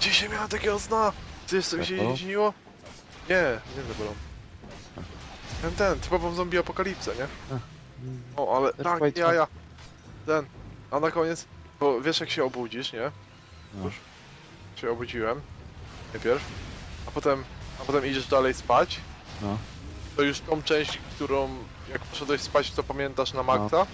Dzisiaj miałem takiego sna! Ty mi się śniło? Nie, nie zabolą. Ten, ten, typową zombie apokalipsę, nie? O, ale tak, ja, ja. Ten. A na koniec, bo wiesz jak się obudzisz, nie? No. Już się obudziłem. Najpierw. A potem, a potem idziesz dalej spać. No. To już tą część, którą jak poszedłeś spać, to pamiętasz na maksa? No.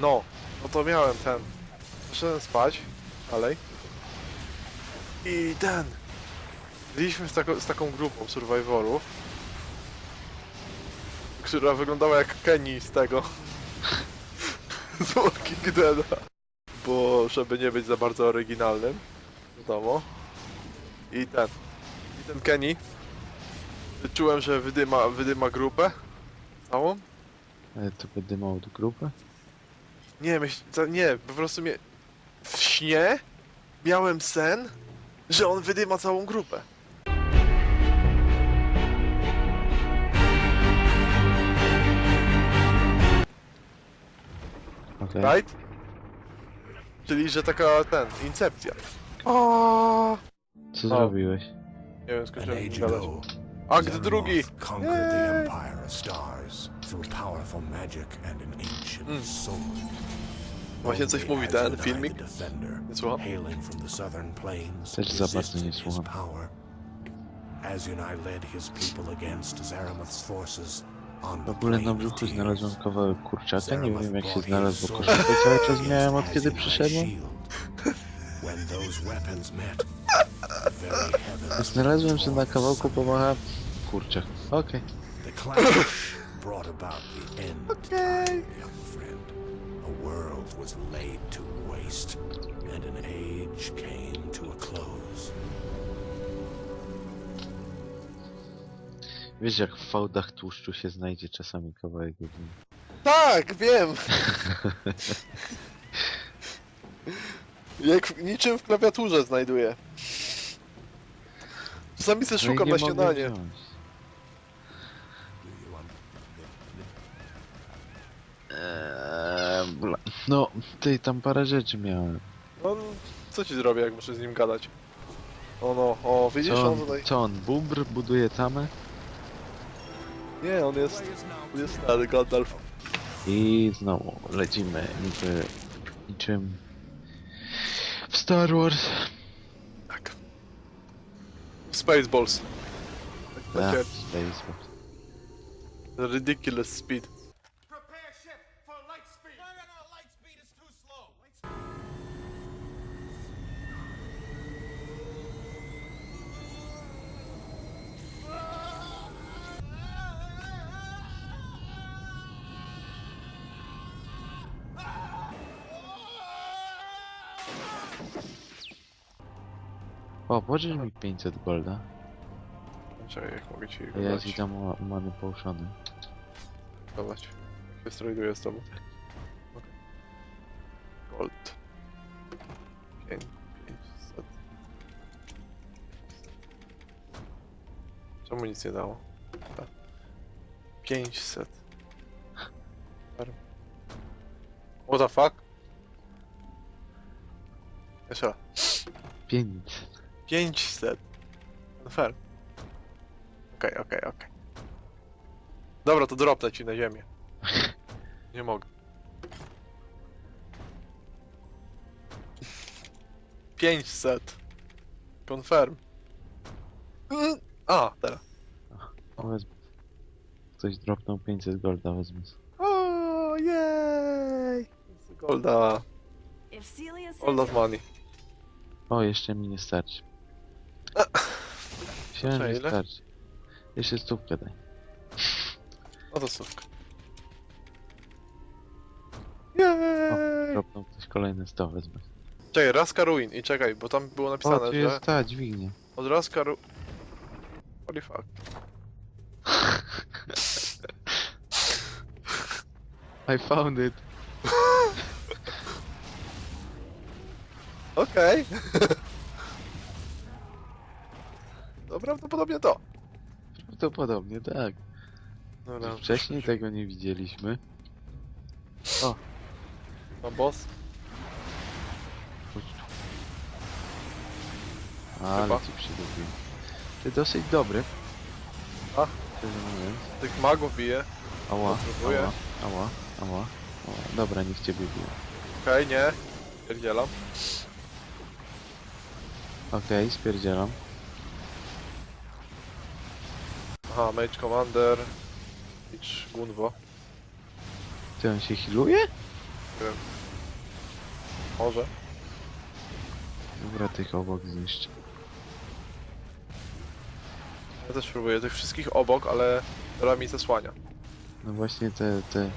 No, no to miałem ten. Poszedłem spać dalej. I ten. Byliśmy z, tako, z taką grupą survivorów, która wyglądała jak Kenny z tego. z Walking Deada. Bo żeby nie być za bardzo oryginalnym, wiadomo. I ten. I ten Kenny. Czułem, że wydyma, wydyma grupę. Całą. Ale to będę mało do grupy? Nie, myśl, nie, po prostu mnie... W śnie miałem sen, że on wydyma całą grupę. Okej. Right? Czyli, że taka, ten, incepcja. O, Co zrobiłeś? Nie wiem, An skończyłem age gadać. ago, Akt Xenomorph drugi. conquered the Yay! Empire of Stars through powerful magic and an ancient Mm. sword. Właśnie coś mówi ten filmik. Nie słucham? hailing from the southern plains, Też za bardzo nie słucham. power. As I led his people against Zaramoth's forces on W the ogóle na Plain of brzuchu Tears. znalazłem kawałek kurczaka, nie wiem jak się Zaramoth znalazł, bo brought his koszulkę cały czas miałem od kiedy przyszedłem. shield. When those weapons met, the very heavens Znalazłem, że na kawałku pomaga kurczak. Okej. World was laid to waste, and an age came to a close. Wiesz jak w fałdach tłuszczu się znajdzie czasami kawałek jedyny. Tak, wiem! Jak w, niczym w klawiaturze znajduję. Czasami sobie No szukam nie na śniadanie. wziąć. Eee, bla. No, ty tam parę rzeczy miałem. No, co ci zrobię, jak muszę z nim gadać? O no, o, widzisz, Co on on, tutaj... co on bubr buduje tamę? Nie, on jest... on jest stary Gandalf. I znowu lecimy niby niczym w Star Wars. Tak. Spaceballs. Tak, Tak, takie Space Wars. ridiculous speed. O, pożycz mi 500 golda. Czekaj, jak mogę ci A ja ci dam ma- many połszony. Gadać. Się strajduję z tobą. Gold. 5, 500. Czemu nic nie dało? Tak. 500. Farm. What the fuck? Jeszcze raz. 500. 500. Fair. Okej, okej, okej. Dobra, to dropnę ci na ziemię. Nie mogę. 500. Confirm. Mm, A, teraz. O, wezmę. Ktoś dropnął 500 golda, wezmę. O, jej! Golda. All that money. O, jeszcze mi nie starczy. Że ile? starczy. Jeszcze stówkę daj. No to słówka. Jej! Dropnął ktoś kolejne 100, wezmę. Czekaj, Raska Ruin i czekaj, bo tam było O, napisane, tu że jest ta dźwignia. od Raska Ru... Holy fuck. I found it. Okej. To prawdopodobnie to. Prawdopodobnie tak. Dobra, Wcześniej tego nie widzieliśmy. Mam boss. Chodź tu. Ale Chyba. ci przydobiłem. Ty dosyć dobry. A? Szczerze mówiąc. Tych magów bije. Ała, ała, ała, ała, ała. Dobra, niech ciebie bije. Okej, nie. Pierdzielam. Okej, spierdzielam. Aha, Mage Commander. Mage Gunwo. Ty on się healuje? Może. Dobra, tych obok zniszczę. Ja też próbuję tych wszystkich obok, ale Dora mi zasłania. No właśnie te, te...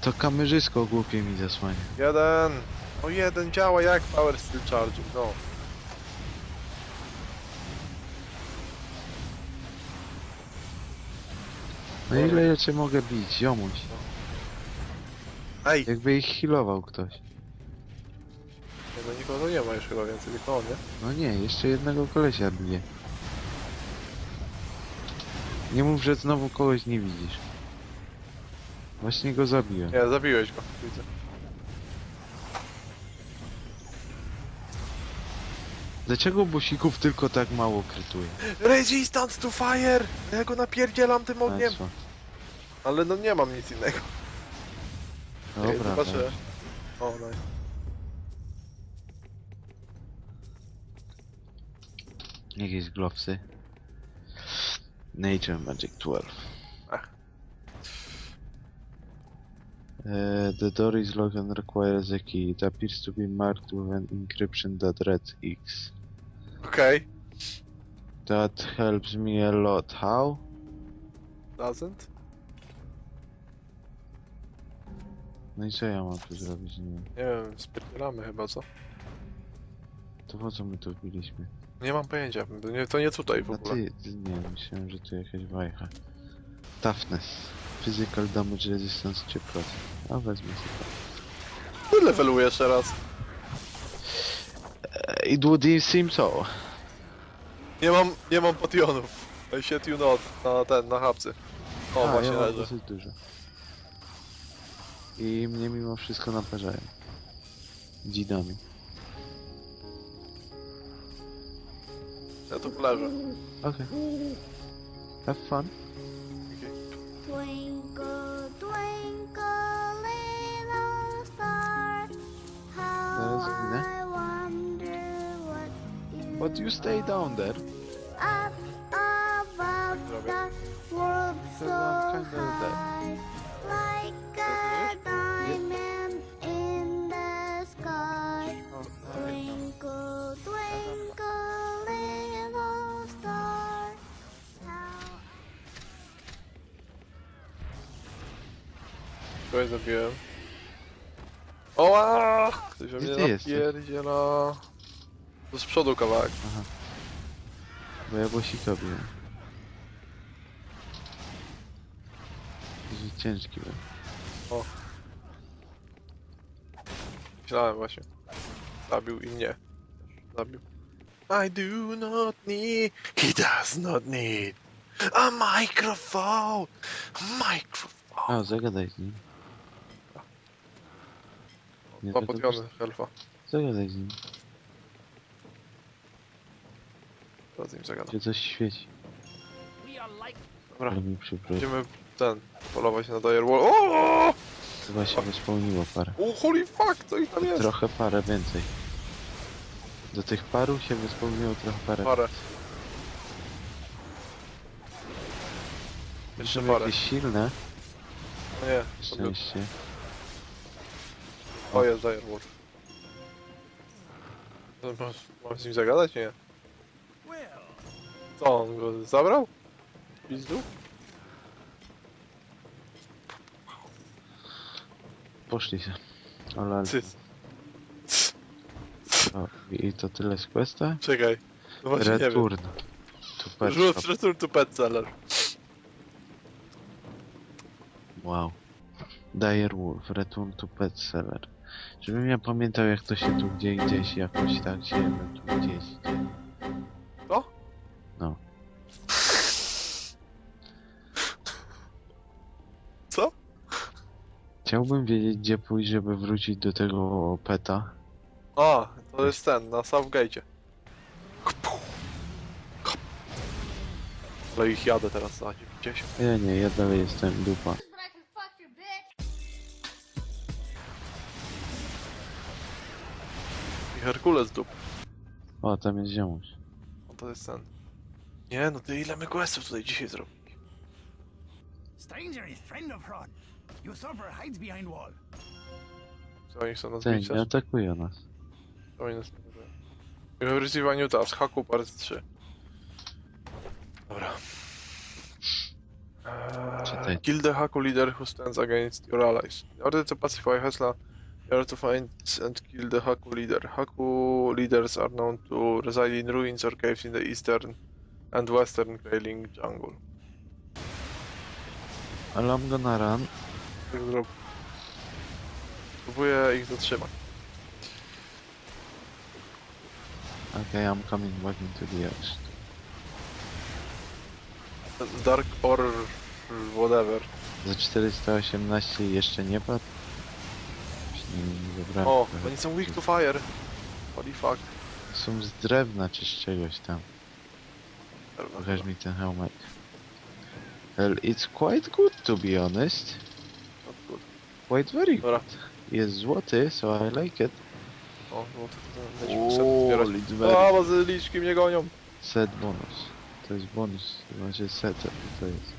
To kamerzysko głupie mi zasłania. Jeden! O jeden działa jak Power Steel Charging, no. No ile ja cię mogę bić, ziomuś? Ej! Jakby ich healował ktoś. Nie, no nikogo nie ma już chyba więcej, tylko on, nie? No nie, jeszcze jednego kolesia bije. Nie mów, że znowu kogoś nie widzisz. Właśnie go zabiłem. Nie, zabiłeś go, widzę. Dlaczego busików tylko tak mało krytuje? Resistance to fire! Ja go napierdzielam tym ogniem! Państwo. Ale no nie mam nic innego. Ej, Dobra, zobaczę. weź. O, no. Jakieś glowsy. Nature Magic 12. Ach. Uh, the door is locked and requires a key. It appears to be marked with an encryption that reads X. Okej. That helps me a lot. How? Doesn't? No i co ja mam tu zrobić? Nie wiem. Nie wiem, spierdzielamy chyba, co? To po co my tu wbiliśmy? Nie mam pojęcia, to nie, to nie tutaj w A ogóle. ty, ty, nie, myślałem, że tu jakaś wajcha. Toughness. Physical damage resistance 3%. A wezmę sobie. Ty levelujesz teraz. E, It would seem so. Nie mam, nie mam potionów. I shit you not, na ten, na chapcy. O, A, właśnie ja mam leży. dosyć dużo. I mnie mimo wszystko naparzają. Dzidami. Ja tu leżę. Okej. Have fun. Twinkle, twinkle, little star, how. I wonder what you But you stay down there. Up above the world so high, Kogoś zabiłem. Oła! Ktoś Gdzie mnie ty jesteś? napierdziela. To z przodu kawałek. Bo ja bosika biłem. Że ciężki był. Myślałem właśnie. Zabił i mnie. Zabił. I do not need. He does not need. A microphone! Microphone! A, zagadaj z nim. Nie Dwa zagadasz? podjony elfa. Zagadaj z nim. Teraz z nim zagadam. Się coś świeci. Dobra, Ale mi przykro. będziemy ten, polować na Direwall. O! Chyba się wyspełniło parę. O, holy fuck, co ich tam jest? Trochę parę więcej. Do tych paru się wyspełniło trochę parę. Parę. Jeszcze Żeby parę. jakieś silne, No nie, to szczęście. O, jest Direwolf. To masz- Mam z nim zagadać? Nie. Co, on go zabrał? Pizdu? Poszli się. Ale... Cyc. O, I to tyle z questa? Czekaj. No właśnie nie wiem. Return. To pet Rzut return to pet seller. Wow. Dire Wolf, Return to Pet Seller. Żebym ja pamiętał jak to się tu gdzie gdzieś jakoś tak się tu gdzieś gdzie. Co? No. Co? Chciałbym wiedzieć gdzie pójść, żeby wrócić do tego peta. A, to jest ten, na Southgate'cie. Ale ich jadę teraz za nim, gdzieś. Nie, nie, ja dalej jestem dupa. Herkules dup. O, tam jest ziomuś. No to jest ten. Nie no, ty ile my questów tutaj dzisiaj zrobili? Stranger is friend of Ron. Usurper hides behind wall. Co oni chcą nas Ten, bić nie też? atakuje nas. To oni nas nie lubią. We have received a new task, Haku part 3. Dobra. Czytaj. Kill the Haku leader who stands against your allies. In order to pacify Hesla, you have to find and kill the Haku leader. Haku leaders are known to reside in ruins or caves in the eastern and western Grayling jungle. Ale I'm gonna run. Tak zrób. Próbuję ich zatrzymać. Okay, I'm coming back into the action. Dark or whatever. Za 418 jeszcze nie padł? Nie. O, oni są weak to fire. Holy fuck. Są z drewna czy z czegoś tam. Pokaż mi ten helmet. Well, it's quite good to be honest. Not good. Quite very Dobra. good. Jest złoty, so I like it. O, no to, to, set zbierać. Lidmer. A, bazyliczki mnie gonią. Set bonus. To jest bonus, to znaczy set, to jest.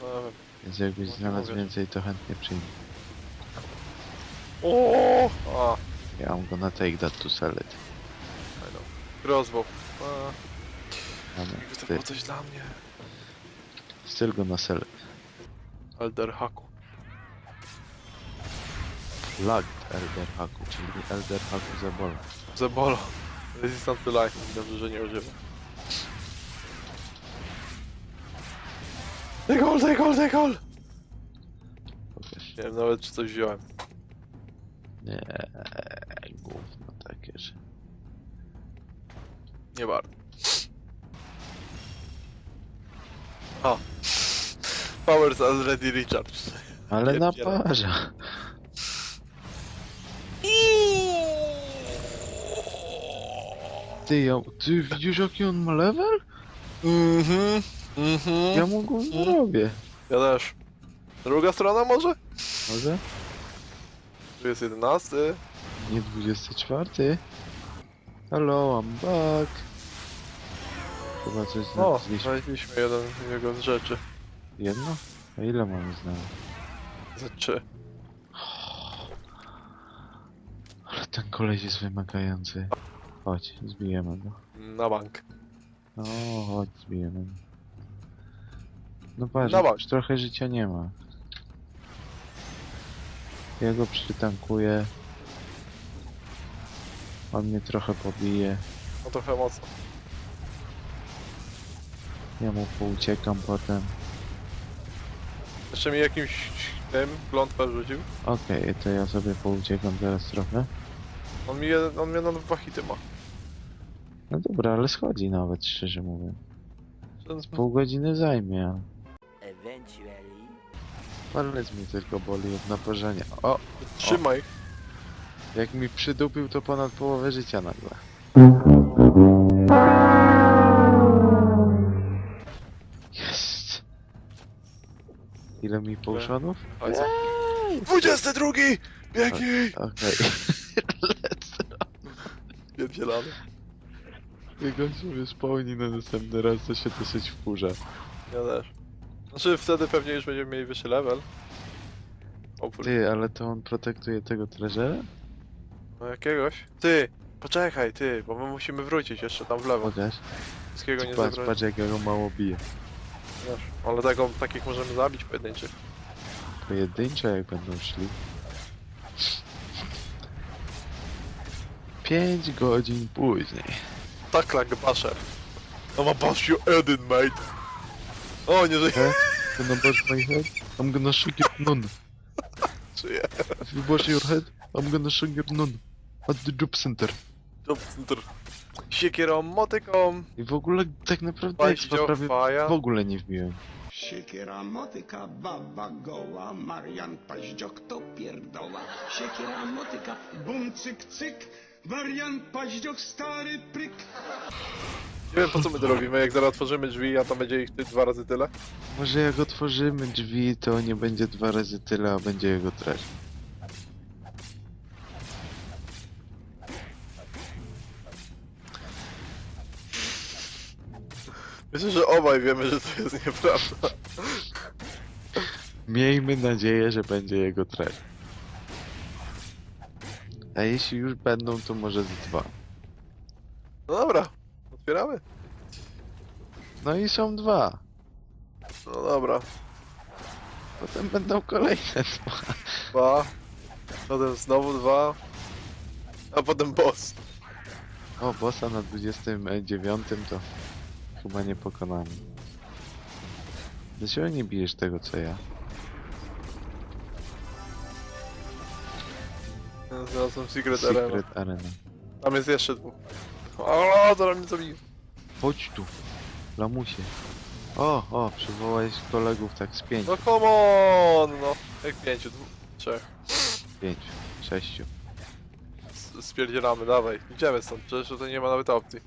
No, nie wiem. Więc jakbyś znalazł więcej, to chętnie przyjmę. O, a, Yeah, I'm gonna take that to sell it. I know. Crossbow. A, Mamy. jakby to było coś dla mnie. still gonna sell it. Elder Haku. Lagged Elder Haku, czyli Elder Haku zabola. Zebolo. Resistant to life. Dobrze, że nie używam. Take all, take all, take all! Pokaż. Nie wiem nawet czy coś wziąłem. Nie, gówno takie, że... Nie bardzo. O. Powers already recharged. Ale Nie wcielam. naparza. Ty, ja, ty widzisz jaki on ma level? Mhm. Mhm. Ja mu go nie robię. Ja też. Druga strona może? Może? Tu jest 11. Nie 24. Hello, I'm back. Chyba coś O, znaleźliśmy. znaleźliśmy jeden jego z rzeczy. Jedno? A ile mamy znaleźć? Ze trzy. Ale ten koleś jest wymagający. Chodź, zbijemy go. Na bank. No, chodź, zbijemy go. No patrz, już trochę życia nie ma. Ja go przytankuję. On mnie trochę pobije. No trochę mocno. Ja mu pouciekam potem. Jeszcze mi jakimś tym klątwę rzucił. Okej, to ja sobie pouciekam teraz trochę. On mi jeden, on mnie na dwa hity ma. No dobra, ale schodzi nawet, szczerze mówiąc. Ten- Pół godziny zajmie. Eventually. Palec mi tylko boli od naparzenia. O, Trzymaj. jak mi przydupił to ponad połowę życia nagle. Jest. Ile mi połszonów? Oj, co? 22! Biegnij! Okej. Lecę. Pierdzielamy. Jak on sobie spełni na następny raz, to się dosyć wkurza. Ja też. Znaczy wtedy pewnie już będziemy mieli wyższy level. Ty, ale to on protektuje tego treżera? No jakiegoś? Ty! Poczekaj, ty, bo my musimy wrócić jeszcze tam w lewo. Pokaż. Wszystkiego nie Patrz, zabrać. patrz jak ja go mało bije. Wiesz, Ale tego, takich możemy zabić pojedynczych. Pojedyncze jak będą szli. 5 godzin później. Tak like Basher. No ma bash you mate. O, nie żyje. Gonna bash my head? I'm gonna shoot your nun. Żyje. If you bash your head, I'm gonna shoot your nun. At the job center. Job center. Siekierą, motyką. I w ogóle tak naprawdę Paździo, expa prawie faja. w ogóle nie wbiłem. Siekiera, motyka, baba goła, Marian Paździok to pierdoła. Siekiera, motyka, bum cyk cyk, Marian Paździok stary pryk. Nie wiem po co my to robimy, jak zaraz otworzymy drzwi, a tam będzie ich ty dwa razy tyle. Może jak otworzymy drzwi, to nie będzie dwa razy tyle, a będzie jego treść. Myślę, że obaj wiemy, że to jest nieprawda. Miejmy nadzieję, że będzie jego treść. A jeśli już będą, to może z dwa. No dobra, otwieramy. No i są dwa. No dobra, Potem będą kolejne dwa. dwa. Potem znowu dwa. A potem boss. O, bossa na 29 to chyba nie pokonamy. Dlaczego nie bijesz tego co ja? Znalazłem Secret, Arena. Secret Arena. Tam jest jeszcze dwóch. O, zaraz mnie zabił. Chodź tu, lamusie. O, o, przywołałeś kolegów tak z pięciu, No come on, no. Jak pięciu, dwóch, trzech. pięciu, sześciu. S- Spierdzielamy, dawaj. Idziemy stąd, przecież tutaj nie ma nawet opcji.